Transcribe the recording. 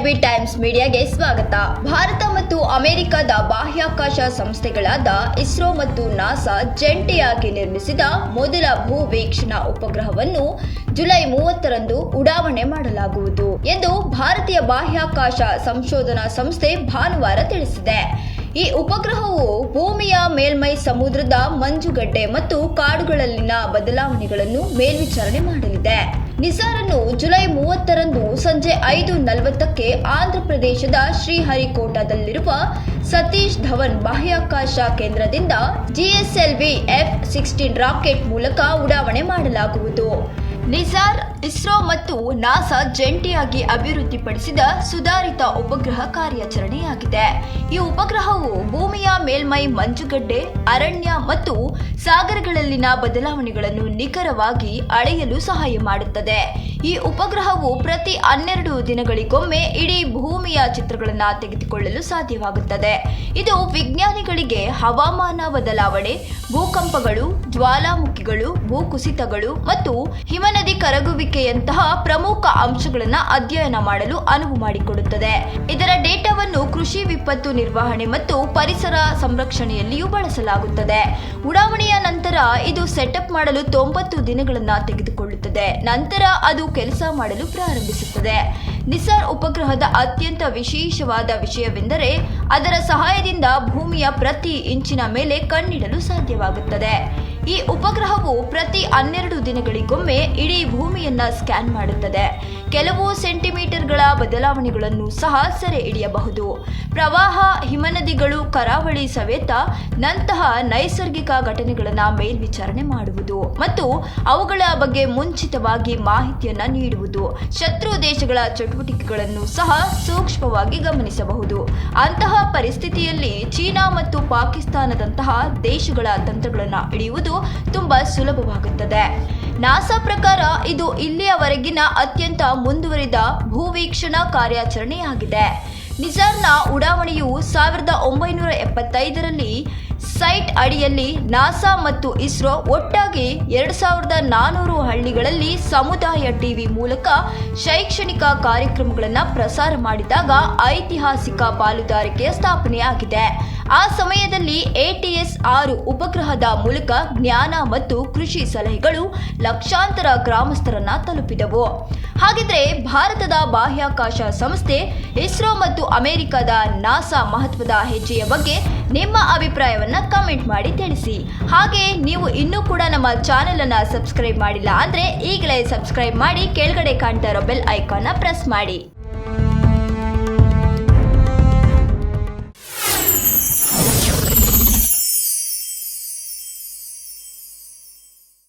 TV times ಮೀಡಿಯಾಗೆ ಸ್ವಾಗತ. ಭಾರತ ಮತ್ತು ಅಮೆರಿಕದ ಬಾಹ್ಯಾಕಾಶ ಸಂಸ್ಥೆಗಳಾದ ಇಸ್ರೋ ಮತ್ತು ನಾಸಾ ಜಂಟಿಯಾಗಿ ನಿರ್ಮಿಸಿದ ಮೊದಲ ಭೂ ವೀಕ್ಷಣಾ ಉಪಗ್ರಹವನ್ನು ಜುಲೈ ಮೂವತ್ತರಂದು ಉಡಾವಣೆ ಮಾಡಲಾಗುವುದು ಎಂದು ಭಾರತೀಯ ಬಾಹ್ಯಾಕಾಶ ಸಂಶೋಧನಾ ಸಂಸ್ಥೆ ಭಾನುವಾರ ತಿಳಿಸಿದೆ. ಈ ಉಪಗ್ರಹವು ಭೂಮಿಯ ಮೇಲ್ಮೈ ಸಮುದ್ರದ ಮಂಜುಗಡ್ಡೆ ಮತ್ತು ಕಾಡುಗಳಲ್ಲಿನ ಬದಲಾವಣೆಗಳನ್ನು ಮೇಲ್ವಿಚಾರಣೆ ಮಾಡಲಿದೆ. ನಿಸಾರನ್ನು ಜುಲೈ ಮೂವತ್ತರಂದು ಸಂಜೆ ಐದು ನಲವತ್ತಕ್ಕೆ ಆಂಧ್ರಪ್ರದೇಶದ ಶ್ರೀಹರಿಕೋಟಾದಲ್ಲಿರುವ ಸತೀಶ್ ಧವನ್ ಬಾಹ್ಯಾಕಾಶ ಕೇಂದ್ರದಿಂದ ಜಿಎಸ್ಎಲ್ವಿ ಎಫ್ ಸಿಕ್ಸ್ಟೀನ್ ರಾಕೆಟ್ ಮೂಲಕ ಉಡಾವಣೆ ಮಾಡಲಾಗುವುದು. ನಿಸಾರ್, ಇಸ್ರೋ ಮತ್ತು ನಾಸಾ ಜಂಟಿಯಾಗಿ ಅಭಿವೃದ್ಧಿಪಡಿಸಿದ ಸುಧಾರಿತ ಉಪಗ್ರಹ ಕಾರ್ಯಾಚರಣೆಯಾಗಿದೆ. ಈ ಉಪಗ್ರಹವು ಭೂಮಿಯ ಮೇಲ್ಮೈ ಮಂಜುಗಡ್ಡೆ, ಅರಣ್ಯ ಮತ್ತು ಸಾಗರಗಳಲ್ಲಿನ ಬದಲಾವಣೆಗಳನ್ನು ನಿಖರವಾಗಿ ಅಳೆಯಲು ಸಹಾಯ ಮಾಡುತ್ತದೆ. ಈ ಉಪಗ್ರಹವು ಪ್ರತಿ ಹನ್ನೆರಡು ದಿನಗಳಿಗೊಮ್ಮೆ ಇಡೀ ಭೂಮಿಯ ಚಿತ್ರಗಳನ್ನು ತೆಗೆದುಕೊಳ್ಳಲು ಸಾಧ್ಯವಾಗುತ್ತದೆ. ಇದು ವಿಜ್ಞಾನಿಗಳಿಗೆ ಹವಾಮಾನ ಬದಲಾವಣೆ, ಭೂಕಂಪಗಳು, ಜ್ವಾಲಾಮುಖಿಗಳು, ಭೂಕುಸಿತಗಳು ಮತ್ತು ಹಿಮನದಿ ಕರಗುವಿಕೆಯಂತಹ ಪ್ರಮುಖ ಅಂಶಗಳನ್ನು ಅಧ್ಯಯನ ಮಾಡಲು ಅನುವು ಮಾಡಿಕೊಡುತ್ತದೆ. ಇದರ ಡೇಟಾವನ್ನು ಕೃಷಿ ವಿಪತ್ತು ನಿರ್ವಹಣೆ ಮತ್ತು ಪರಿಸರ ಸಂರಕ್ಷಣೆಯಲ್ಲಿಯೂ ಬಳಸಲಾಗುತ್ತದೆ. ಉಡಾವಣೆಯ ನಂತರ ಇದು ಸೆಟಪ್ ಮಾಡಲು ತೊಂಬತ್ತು ದಿನಗಳನ್ನು ತೆಗೆದುಕೊಳ್ಳುತ್ತದೆ. ನಂತರ ಅದು ಕೆಲಸ ಮಾಡಲು ಪ್ರಾರಂಭಿಸುತ್ತದೆ. ನಿಸಾರ್ ಉಪಗ್ರಹದ ಅತ್ಯಂತ ವಿಶೇಷವಾದ ವಿಷಯವೆಂದರೆ ಅದರ ಸಹಾಯದಿಂದ ಭೂಮಿಯ ಪ್ರತಿ ಇಂಚಿನ ಮೇಲೆ ಕಣ್ಣಿಡಲು ಸಾಧ್ಯವಾಗುತ್ತದೆ. ಈ ಉಪಗ್ರಹವು ಪ್ರತಿ ಹನ್ನೆರಡು ದಿನಗಳಿಗೊಮ್ಮೆ ಇಡೀ ಭೂಮಿಯನ್ನ ಸ್ಕ್ಯಾನ್ ಮಾಡುತ್ತದೆ. ಕೆಲವು ಸೆಂಟಿಮೀಟರ್ಗಳ ಬದಲಾವಣೆಗಳನ್ನು ಸಹ ಸೆರೆ ಹಿಡಿಯಬಹುದು. ಪ್ರವಾಹ, ಹಿಮನದಿಗಳು, ಕರಾವಳಿ ಸವೇತ ನಂತಹ ನೈಸರ್ಗಿಕ ಘಟನೆಗಳನ್ನು ಮೇಲ್ವಿಚಾರಣೆ ಮಾಡುವುದು ಮತ್ತು ಅವುಗಳ ಬಗ್ಗೆ ಮುಂಚಿತವಾಗಿ ಮಾಹಿತಿಯನ್ನು ನೀಡುವುದು. ಶತ್ರು ದೇಶಗಳ ಚಟುವಟಿಕೆಗಳನ್ನು ಸಹ ಸೂಕ್ಷ್ಮವಾಗಿ ಗಮನಿಸಬಹುದು. ಅಂತಹ ಪರಿಸ್ಥಿತಿಯಲ್ಲಿ ಚೀನಾ ಮತ್ತು ಪಾಕಿಸ್ತಾನದಂತಹ ದೇಶಗಳ ತಂತ್ರಗಳನ್ನು ಹಿಡಿಯುವುದು ತುಂಬಾ ಸುಲಭವಾಗುತ್ತದೆ. ನಾಸಾ ಪ್ರಕಾರ ಇದು ಇಲ್ಲಿಯವರೆಗಿನ ಅತ್ಯಂತ ಮುಂದುವರಿದ ಭೂವೀಕ್ಷಣಾ ಕಾರ್ಯಾಚರಣೆಯಾಗಿದೆ. ನಿಜಾರ್ನ ಉಡಾವಣೆಯು ಸಾವಿರದ ಒಂಬೈನೂರ ಎಪ್ಪತ್ತೈದರಲ್ಲಿ ಸೈಟ್ ಅಡಿಯಲ್ಲಿ ನಾಸಾ ಮತ್ತು ಇಸ್ರೋ ಒಟ್ಟಾಗಿ ಎರಡು ಸಾವಿರದ ನಾನೂರು ಹಳ್ಳಿಗಳಲ್ಲಿ ಸಮುದಾಯ ಟಿವಿ ಮೂಲಕ ಶೈಕ್ಷಣಿಕ ಕಾರ್ಯಕ್ರಮಗಳನ್ನು ಪ್ರಸಾರ ಮಾಡಿದಾಗ ಐತಿಹಾಸಿಕ ಪಾಲುದಾರಿಕೆಯ ಸ್ಥಾಪನೆಯಾಗಿದೆ. ಆ ಸಮಯದಲ್ಲಿ ಎಟಿಎಸ್ ಆರು ಉಪಗ್ರಹದ ಮೂಲಕ ಜ್ಞಾನ ಮತ್ತು ಕೃಷಿ ಸಲಹೆಗಳು ಲಕ್ಷಾಂತರ ಗ್ರಾಮಸ್ಥರನ್ನ ತಲುಪಿದವು. ಹಾಗಿದ್ರೆ ಭಾರತದ ಬಾಹ್ಯಾಕಾಶ ಸಂಸ್ಥೆ ಇಸ್ರೋ ಮತ್ತು ಅಮೆರಿಕದ ನಾಸಾ ಮಹತ್ವದ ಹೆಜ್ಜೆಯ ಬಗ್ಗೆ ನಿಮ್ಮ ಅಭಿಪ್ರಾಯವನ್ನ ಕಮೆಂಟ್ ಮಾಡಿ ತಿಳಿಸಿ. ಹಾಗೆ ನೀವು ಇನ್ನೂ ಕೂಡ ನಮ್ಮ ಚಾನೆಲ್ ಅನ್ನ ಸಬ್ಸ್ಕ್ರೈಬ್ ಮಾಡಿಲ್ಲ ಅಂದ್ರೆ ಈಗಲೇ ಸಬ್ಸ್ಕ್ರೈಬ್ ಮಾಡಿ, ಕೆಳಗಡೆ ಕಾಣ್ತಾ ಇರೋ ಬೆಲ್ ಐಕಾನ್ನ ಪ್ರೆಸ್ ಮಾಡಿ.